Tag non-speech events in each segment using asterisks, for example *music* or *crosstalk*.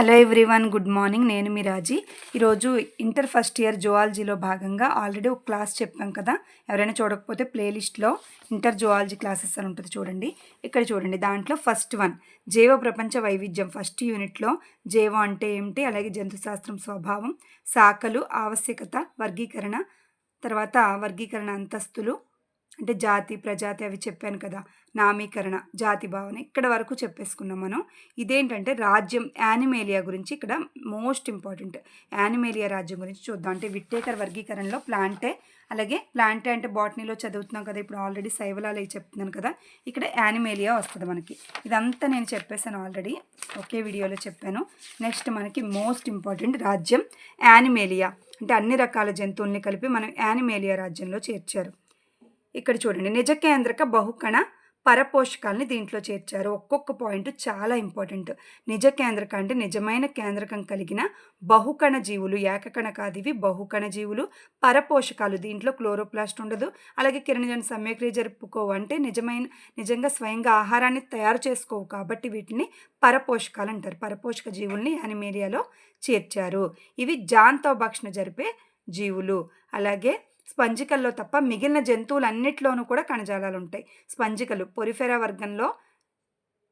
Hello everyone good morning. నేను మీ రాజీ. ఈరోజు inter first year జువాలజీలో భాగంగా ఆల్రెడీ ఒక క్లాస్ చెప్పాం కదా. ఎవరైనా చూడకపోతే ప్లేలిస్ట్లో ఇంటర్ జువాలజీ క్లాసెస్ అని ఉంటుంది చూడండి. ఇక్కడ చూడండి దాంట్లో ఫస్ట్ వన్ జీవ ప్రపంచ వైవిధ్యం. ఫస్ట్ యూనిట్లో జీవ అంటే ఏమిటి? అలాగే జంతుశాస్త్రం స్వభావం శాఖలు ఆవశ్యకత వర్గీకరణ తర్వాత వర్గీకరణ అంతస్తులు అంటే జాతి ప్రజాతి అవి చెప్పాను కదా నామీకరణ జాతి భావన ఇక్కడ వరకు చెప్పేసుకున్నాం మనం. ఇదేంటంటే రాజ్యం యానిమేలియా గురించి ఇక్కడ మోస్ట్ ఇంపార్టెంట్. యానిమేలియా రాజ్యం గురించి చూద్దాం. అంటే విట్టేకర్ వర్గీకరణలో ప్లాంటే అలాగే ప్లాంటే అంటే బాటనీలో చదువుతున్నాం కదా ఇప్పుడు ఆల్రెడీ శైవలాలు చెప్తున్నాను కదా ఇక్కడ యానిమేలియా వస్తుంది మనకి. ఇదంతా నేను చెప్పేశాను ఆల్రెడీ ఒకే వీడియోలో చెప్పాను. నెక్స్ట్ మనకి మోస్ట్ ఇంపార్టెంట్ రాజ్యం యానిమేలియా. అంటే అన్ని రకాల జంతువుల్ని కలిపి మనం యానిమేలియా రాజ్యంలో చేర్చారు. ఇక్కడ చూడండి. నిజ కేంద్రక బహుకణ పరపోషకాలని దీంట్లో చేర్చారు. ఒక్కొక్క పాయింట్ చాలా ఇంపార్టెంట్. నిజ కేంద్రక అంటే నిజమైన కేంద్రకం కలిగిన బహుకణ జీవులు ఏకకణ కాదు ఇవి బహుకణ జీవులు. పరపోషకాలు దీంట్లో క్లోరోప్లాస్ట్ ఉండదు. అలాగే కిరణజన సమ్యక్రియ జరుపుకోవు అంటే నిజమైన నిజంగా స్వయంగా ఆహారాన్ని తయారు చేసుకోవు కాబట్టి వీటిని పరపోషకాలు అంటారు. పరపోషక జీవుల్ని యానిమేరియాలో చేర్చారు. ఇవి జాన్తో భక్షణ జరిపే జీవులు. అలాగే స్పంజికల్లో తప్ప మిగిలిన జంతువులన్నిట్లోనూ కూడా కణజాలాలు ఉంటాయి స్పంజికలు పొరిఫెరా వర్గంలో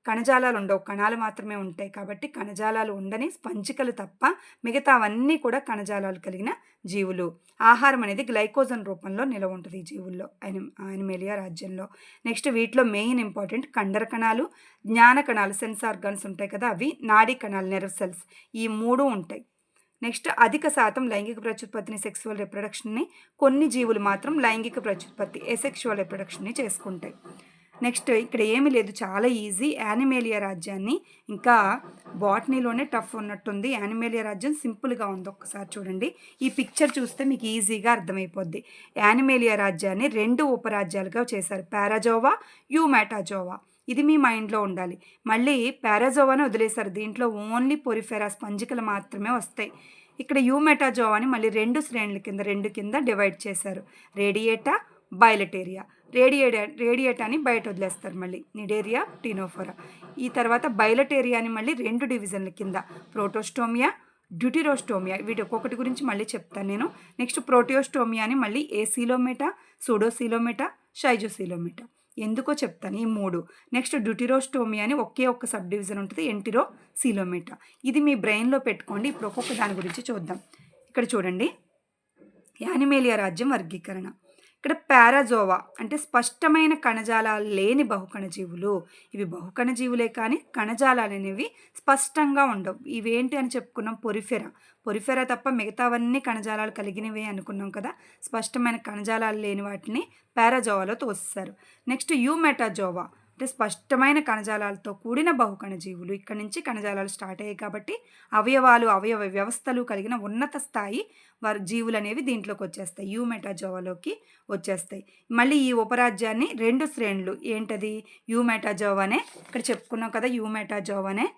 కణజాలాలు ఉండవు కణాలు మాత్రమే ఉంటాయి కాబట్టి కణజాలాలు ఉండని స్పంజికలు తప్ప మిగతావన్నీ కూడా కణజాలాలు కలిగిన జీవులు. ఆహారం అనేది గ్లైకోజన్ రూపంలో నిలవ ఉంటుంది ఈ జీవుల్లో ఆయన రాజ్యంలో. నెక్స్ట్ వీటిలో మెయిన్ ఇంపార్టెంట్ కండర కణాలు జ్ఞాన కణాలు సెన్స్ ఆర్గాన్స్ ఉంటాయి కదా అవి నాడీ కణాలు నెర్వ్ సెల్స్ ఈ మూడు ఉంటాయి. నెక్స్ట్ అధిక శాతం లైంగిక ప్రత్యుత్పత్తిని సెక్సువల్ రిప్రొడక్షన్ని కొన్ని జీవులు మాత్రం లైంగిక ప్రత్యుత్పత్తి ఎసెక్షువల్ రిప్రొడక్షన్ని చేసుకుంటాయి. నెక్స్ట్ ఇక్కడ ఏమీ లేదు చాలా ఈజీ. యానిమేలియా రాజ్యాన్ని ఇంకా బాటనీలోనే టఫ్ ఉన్నట్టుంది. యానిమేలియా రాజ్యం సింపుల్గా ఉంది ఒక్కసారి చూడండి. ఈ పిక్చర్ చూస్తే మీకు ఈజీగా అర్థమైపోద్ది. యానిమేలియా రాజ్యాన్ని రెండు ఉపరాజ్యాలుగా చేశారు. పారాజోవా యూమాటాజోవా ఇది మీ మైండ్లో ఉండాలి. మళ్ళీ పారాజోవాని వదిలేశారు. దీంట్లో ఓన్లీ పొరిఫెరా స్పంజికలు మాత్రమే వస్తాయి. ఇక్కడ యూమెటాజోవాని మళ్ళీ రెండు శ్రేణుల కింద రెండు కింద డివైడ్ చేశారు. రేడియేటా బయలటేరియా రేడియేటా రేడియేటాని బయట వదిలేస్తారు మళ్ళీ. Cnidaria Ctenophora. ఈ తర్వాత బయలటేరియాని మళ్ళీ రెండు డివిజన్ల కింద. ప్రోటోస్టోమియా డ్యూటిరోస్టోమియా. వీటి ఒక్కొక్కటి గురించి మళ్ళీ చెప్తాను నేను. నెక్స్ట్ ప్రోటియోస్టోమియాని మళ్ళీ ఏ సూడోసీలోమేటా షైజోసీలోమేటా. ఎందుకో చెప్తాను. ఈ మూడు. నెక్స్ట్ డ్యూటిరోస్టోమియా అని ఒకే ఒక్క సబ్ డివిజన్ ఉంటుంది. ఎంటిరో సీలోమీటా ఇది మీ బ్రెయిన్లో పెట్టుకోండి. ఇప్పుడు ఒక్కొక్క దాని గురించి చూద్దాం. ఇక్కడ చూడండి. యానిమేలియా రాజ్యం వర్గీకరణ. ఇక్కడ పారాజోవా అంటే స్పష్టమైన కణజాలాలు లేని బహుకణజీవులు. ఇవి బహుకణజీవులే కానీ కణజాలాలు అనేవి స్పష్టంగా ఉండవు. ఇవేంటి అని చెప్పుకున్నాం పొరిఫెరా. పొరిఫెరా తప్ప మిగతావన్నీ కణజాలాలు కలిగినవే అనుకున్నాం కదా. స్పష్టమైన కణజాలాలు లేని వాటిని పారాజోవాలో తోస్తారు. Next eumetazoa. అంటే స్పష్టమైన కణజాలాలతో కూడిన బహుకణ జీవులు ఇక్కడి నుంచి కణజాలాలు స్టార్ట్ అయ్యాయి కాబట్టి అవయవాలు అవయవ వ్యవస్థలు కలిగిన ఉన్నత స్థాయి వారి జీవులు అనేవి దీంట్లోకి వచ్చేస్తాయి. యూమెటాజోవాలోకి వచ్చేస్తాయి. మళ్ళీ ఈ ఉపరాజ్యాన్ని రెండు శ్రేణులు ఏంటది? యూ అనే ఇక్కడ చెప్పుకున్నాం కదా యూ అనే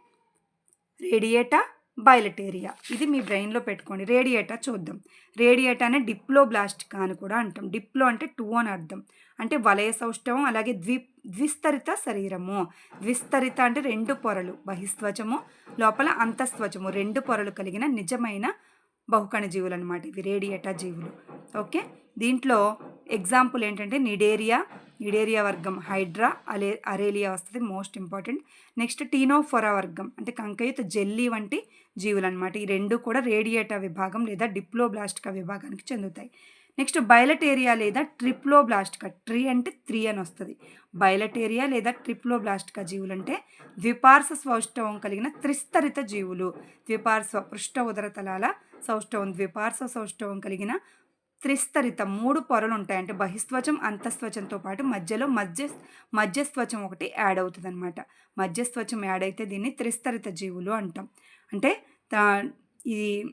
రేడియేటా బయలటేరియా. ఇది మీ బ్రెయిన్లో పెట్టుకోండి. రేడియేటా చూద్దాం. రేడియేటా అనే డిప్లో బ్లాస్టికా అని కూడా అంటాం. డిప్లో అంటే టూ అని అర్థం. అంటే వలయ సౌష్ఠవం అలాగే ద్వి ద్విస్తరిత శరీరము. ద్విస్తరిత అంటే రెండు పొరలు. బహిస్త్వచము లోపల అంతస్త్వచము రెండు పొరలు కలిగిన నిజమైన బహుకణ జీవులు అనమాట ఇవి రేడియేటా జీవులు. ఓకే? దీంట్లో ఎగ్జాంపుల్ ఏంటంటే నిడేరియా. నిడేరియా వర్గం హైడ్రా అలే అరేలియా వస్తుంది మోస్ట్ ఇంపార్టెంట్. నెక్స్ట్ టీనోఫొరా వర్గం అంటే కంకయుత జెల్లీ వంటి జీవులు అనమాట ఈ రెండు కూడా రేడియేటా విభాగం లేదా డిప్లోబ్లాస్టికా విభాగానికి చెందుతాయి. నెక్స్ట్ బయలటేరియా లేదా ట్రిప్లోబ్లాస్టికా ట్రీ అంటే త్రీ అని వస్తుంది. బయలటేరియా లేదా ట్రిప్లోబ్లాస్టికా జీవులు అంటే ద్విపార్శ్వ సౌష్ఠవం కలిగిన త్రిస్తరిత జీవులు. ద్విపార్శ్వ పృష్ఠ ఉదరతలాల సౌష్ఠవం ద్విపార్శ్వ సౌష్ఠవం కలిగిన త్రిస్తరిత మూడు పొరలు ఉంటాయి. అంటే బహిస్వచం అంతస్వచంతో పాటు మధ్యలో మధ్య మధ్యస్వచం ఒకటి యాడ్ అవుతుంది అనమాట మధ్యస్వచం యాడ్ అయితే దీన్ని త్రిస్తరిత జీవులు అంటాం. అంటే ఇది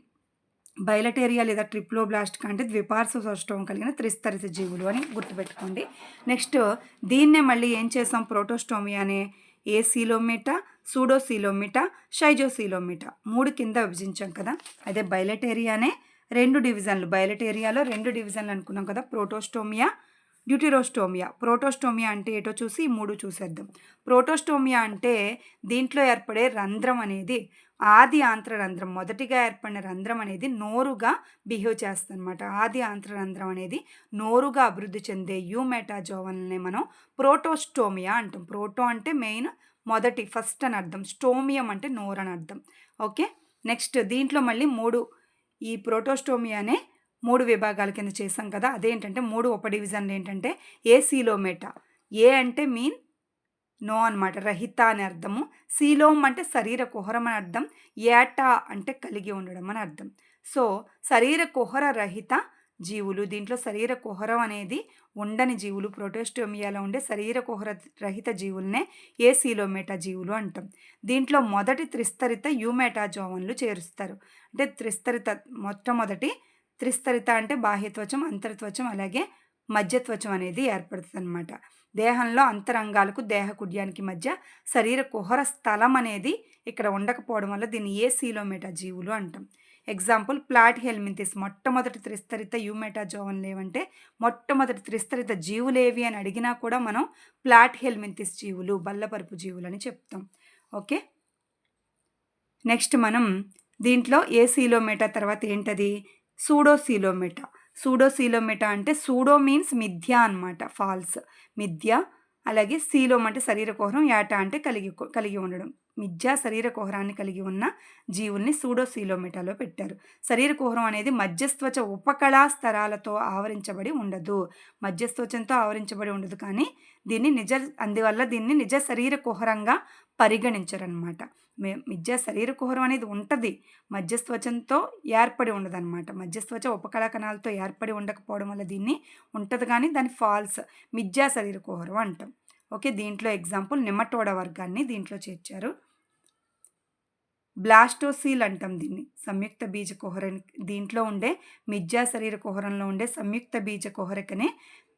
బయలటేరియా లేదా ట్రిప్లోబ్లాస్ట్ అంటే ద్విపార్స సౌష్ఠవం కలిగిన త్రిస్తరిత జీవులు అని గుర్తుపెట్టుకోండి. నెక్స్ట్ దీన్నే మళ్ళీ ఏం చేసాం? ప్రోటోస్టోమియా అనే ఏ సీలోమీటా? సూడోసీలోమీటా? షైజోసీలోమీటా. మూడు కింద విభజించాం కదా. అదే బయలటేరియానే రెండు డివిజన్లు. బయలటేరియాలో రెండు డివిజన్లు అనుకున్నాం కదా. ప్రోటోస్టోమియా డ్యూటిరోస్టోమియా. ప్రోటోస్టోమియా అంటే ఏటో చూసి ఈ మూడు చూసేద్దాం. ప్రోటోస్టోమియా అంటే దీంట్లో ఏర్పడే రంధ్రం అనేది ఆది ఆంత్రరంధ్రం. మొదటిగా ఏర్పడిన రంధ్రం అనేది నోరుగా బిహేవ్ చేస్తుంది అనమాట ఆది ఆంత్రరంధ్రం అనేది నోరుగా అభివృద్ధి చెందే యూమెటాజోవల్ని మనం ప్రోటోస్టోమియా అంటాం. ప్రోటో అంటే మెయిన్ మొదటి ఫస్ట్ అని అర్థం. స్టోమియం అంటే నోరు అని అర్థం. ఓకే? నెక్స్ట్ దీంట్లో మళ్ళీ మూడు. ఈ ప్రోటోస్టోమియానే మూడు విభాగాల కింద చేసాం కదా. అదేంటంటే మూడు ఉప డివిజన్లు ఏంటంటే ఏ సీలోమేటా. ఏ అంటే మీన్ నో అనమాట రహిత అని అర్థము. శీలోం అంటే శరీర కుహరం అని అర్థం. ఏటా అంటే కలిగి ఉండడం అని అర్థం. సో శరీర కుహర రహిత జీవులు. దీంట్లో శరీర కుహరం అనేది ఉండని జీవులు. ప్రొటోస్టోమియాలో ఉండే శరీర కుహర రహిత జీవులనే ఏ సీలోమేటా జీవులు అంటాం. దీంట్లో మొదటి త్రిస్తరిత యూమేటాజోవన్లు చేరుస్తారు. అంటే త్రిస్తరిత మొట్టమొదటి త్రిస్తరిత అంటే బాహ్యత్వచం అంతర్త్వచం అలాగే మధ్యత్వచం అనేది ఏర్పడుతుంది అనమాట దేహంలో అంతరంగాలకు దేహకుడ్యానికి మధ్య శరీర కుహర స్థలం అనేది ఇక్కడ ఉండకపోవడం వల్ల దీన్ని ఏ సీలోమేటా జీవులు అంటాం. Example platyhelminthes. మొట్టమొదటి త్రిస్తరిత యూమేటా జోవన్ లేవంటే మొట్టమొదటి త్రిస్తరిత జీవులేవి అని అడిగినా కూడా మనం ప్లాట్ హెల్మింతిస్ జీవులు బల్లపరుపు జీవులు అని చెప్తాం. ఓకే? నెక్స్ట్ మనం దీంట్లో ఏ సీలోమేటా తర్వాత ఏంటది? సూడోసీలోమేటా సూడోసీలోమెటా అంటే సూడో మీన్స్ మిథ్య అనమాట ఫాల్స్. మిథ్య అలాగే సీలోమ్ అంటే శరీర కుహరం యాట అంటే కలిగి కలిగి ఉండడం. మిథ్యా శరీర కుహరాన్ని కలిగి ఉన్న జీవుల్ని సూడోసీలోమేటాలో పెట్టారు. శరీర కుహరం అనేది మధ్యస్త్వచ ఉపకళా స్తరాలతో ఆవరించబడి ఉండదు. మధ్యస్త్వచంతో ఆవరించబడి ఉండదు కానీ దీన్ని నిజ అందువల్ల దీన్ని నిజ శరీర కుహరంగా పరిగణించరనమాట మిథ్య శరీర కుహరం అనేది ఉంటుంది మధ్యస్త్వచంతో ఏర్పడి ఉండదన్నమాట. మధ్యస్త్వచ ఉపకళ కణాలతో ఏర్పడి ఉండకపోవడం వల్ల దీన్ని ఉంటుంది కానీ దాని ఫాల్స్ మిథ్యా శరీర కుహరం అంటాం. ఓకే దీంట్లో ఎగ్జాంపుల్ నిమ్మటోడ వర్గాన్ని దీంట్లో చేర్చారు. బ్లాస్టోసీల్ అంటాం దీన్ని. సంయుక్త బీజ కుహర దీంట్లో ఉండే మిథ్యా శరీర కుహరంలో ఉండే సంయుక్త బీజ కుహరకనే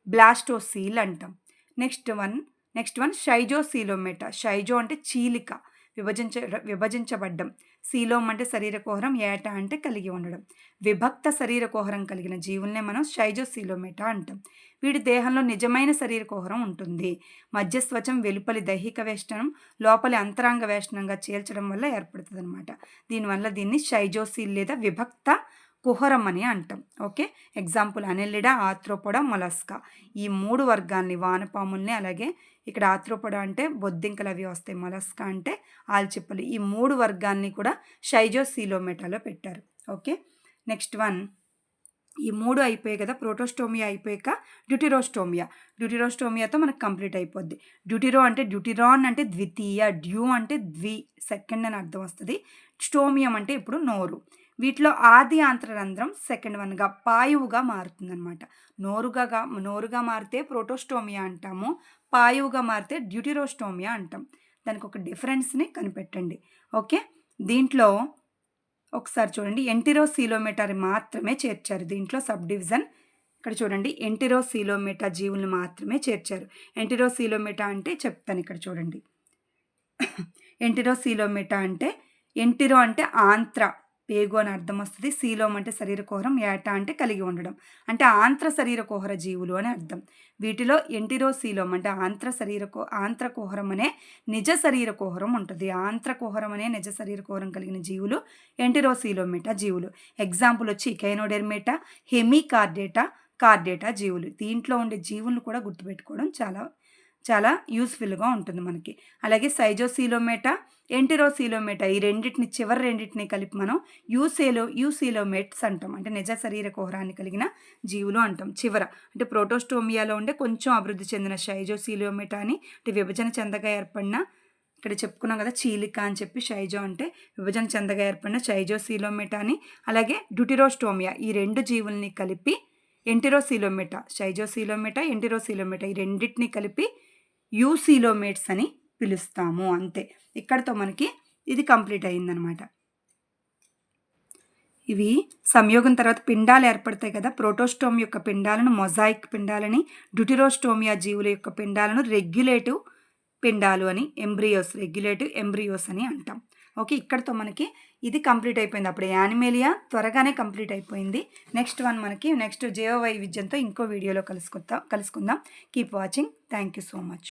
బ్లాస్టోసీల్ అంటాం. Next one next one schizocoelomata. షైజో అంటే చీలిక. విభజించ విభజించబడ్డం. శీలోం అంటే శరీర కుహరం ఏట అంటే కలిగి ఉండడం. విభక్త శరీర కుహరం కలిగిన జీవుల్నే మనం షైజోసీలోమేటా అంటాం. వీడి దేహంలో నిజమైన శరీర కుహరం ఉంటుంది. మధ్యస్వచం వెలుపలి దైహిక వేష్టనం లోపలి అంతరాంగ వేష్టనంగా చేల్చడం వల్ల ఏర్పడుతుంది అనమాట దీనివల్ల దీన్ని షైజోసీల్ లేదా విభక్త కుహరం అని అంటాం. Okay? Example annelida arthropoda mollusca. ఈ మూడు వర్గాల్ని వానపాముల్ని అలాగే ఇక్కడ ఆత్రోపడ అంటే బొద్దింకలు అవి వస్తాయి మొలస్కా అంటే ఆల్చిప్పలు. ఈ మూడు వర్గాన్ని కూడా షైజోసీలోమేటాలో పెట్టారు. ఓకే? Next one. ఈ మూడు అయిపోయాయి కదా ప్రోటోస్టోమియా అయిపోయాక డ్యూటిరోస్టోమియా. డ్యూటిరోస్టోమియాతో మనకు కంప్లీట్ అయిపోద్ది. డ్యూటిరో అంటే డ్యూటిరాన్ అంటే ద్వితీయ డ్యూ అంటే ద్వి సెకండ్ అని అర్థం వస్తుంది. స్టోమియం అంటే ఇప్పుడు నోరు. వీటిలో ఆది ఆంత్రరంధ్రం సెకండ్ వన్గా పాయువుగా మారుతుందన్నమాట. నోరుగా నోరుగా మారితే ప్రోటోస్టోమియా అంటాము పాయువుగా మారితే డ్యూటిరోస్టోమియా అంటాం. దానికి ఒక డిఫరెన్స్ని కనిపెట్టండి. ఓకే? దీంట్లో ఒకసారి చూడండి. ఎంటిరో సీలోమీటర్ మాత్రమే చేర్చారు. దీంట్లో సబ్ డివిజన్ ఇక్కడ చూడండి. ఎంటిరో సీలోమీటా జీవులను మాత్రమే చేర్చారు. ఎంటిరో సీలోమీటా అంటే చెప్తాను ఇక్కడ చూడండి. *laughs* ఎంటిరో సీలోమీటా అంటే ఎంటిరో అంటే ఆంత్ర. పేగు అని అర్థం వస్తుంది సీలోమ్ అంటే శరీర కుహరం ఏటా అంటే కలిగి ఉండడం. అంటే ఆంత్ర శరీర కుహర జీవులు అని అర్థం. వీటిలో ఎంటిరో సీలోమ్ అంటే ఆంత్ర శరీర ఆంత్ర కుహరం అనే నిజ శరీర కుహరం ఉంటుంది. ఆంత్ర కుహరం అనే నిజ శరీర కుహరం కలిగిన జీవులు ఎంటిరో సీలోమేటా జీవులు. ఎగ్జాంపుల్ వచ్చి కైనోడెర్మేటా హెమీ కార్డేటా కార్డేటా జీవులు. దీంట్లో ఉండే జీవులను కూడా గుర్తుపెట్టుకోవడం చాలా చాలా యూస్ఫుల్గా ఉంటుంది మనకి. అలాగే సైజోసీలోమేటా ఎంటిరోసీలోమేటా ఈ రెండింటిని చివరి రెండింటిని కలిపి మనం యూసేలో యూసీలోమేట్స్ అంటాం. అంటే నిజ శరీర కుహరాన్ని కలిగిన జీవులు అంటాం. చివర అంటే ప్రోటోస్టోమియాలో ఉండే కొంచెం అభివృద్ధి చెందిన షైజోసీలోమేటా అని అంటే విభజన చెందగా ఏర్పడిన ఇక్కడ చెప్పుకున్నాం కదా చీలిక అని చెప్పి షైజో అంటే విభజన చెందగా ఏర్పడిన షైజోసీలోమేటా అని. అలాగే డ్యూటిరోస్టోమియా ఈ రెండు జీవుల్ని కలిపి ఎంటిరోసీలోమేటా షైజోసీలోమేటా ఎంటిరోసీలోమేటా ఈ రెండింటిని కలిపి యూసీలోమేట్స్ అని పిలుస్తాము అంతే. ఇక్కడతో మనకి ఇది కంప్లీట్ అయిందనమాట ఇవి సంయోగం తర్వాత పిండాలు ఏర్పడతాయి కదా ప్రోటోస్టోమ్ యొక్క పిండాలను మొజాయిక్ పిండాలని డ్యూటిరోస్టోమియా జీవుల యొక్క పిండాలను రెగ్యులేటివ్ పిండాలు అని ఎంబ్రియోస్ రెగ్యులేటివ్ ఎంబ్రియోస్ అని అంటాం. ఓకే ఇక్కడతో మనకి ఇది కంప్లీట్ అయిపోయింది. అప్పుడు యానిమేలియా త్వరగానే కంప్లీట్ అయిపోయింది. నెక్స్ట్ వన్ మనకి నెక్స్ట్ జీవ వైవిధ్యంతో ఇంకో వీడియోలో కలుసుకుందాం కలుసుకుందాం. Keep watching. Thank you so much.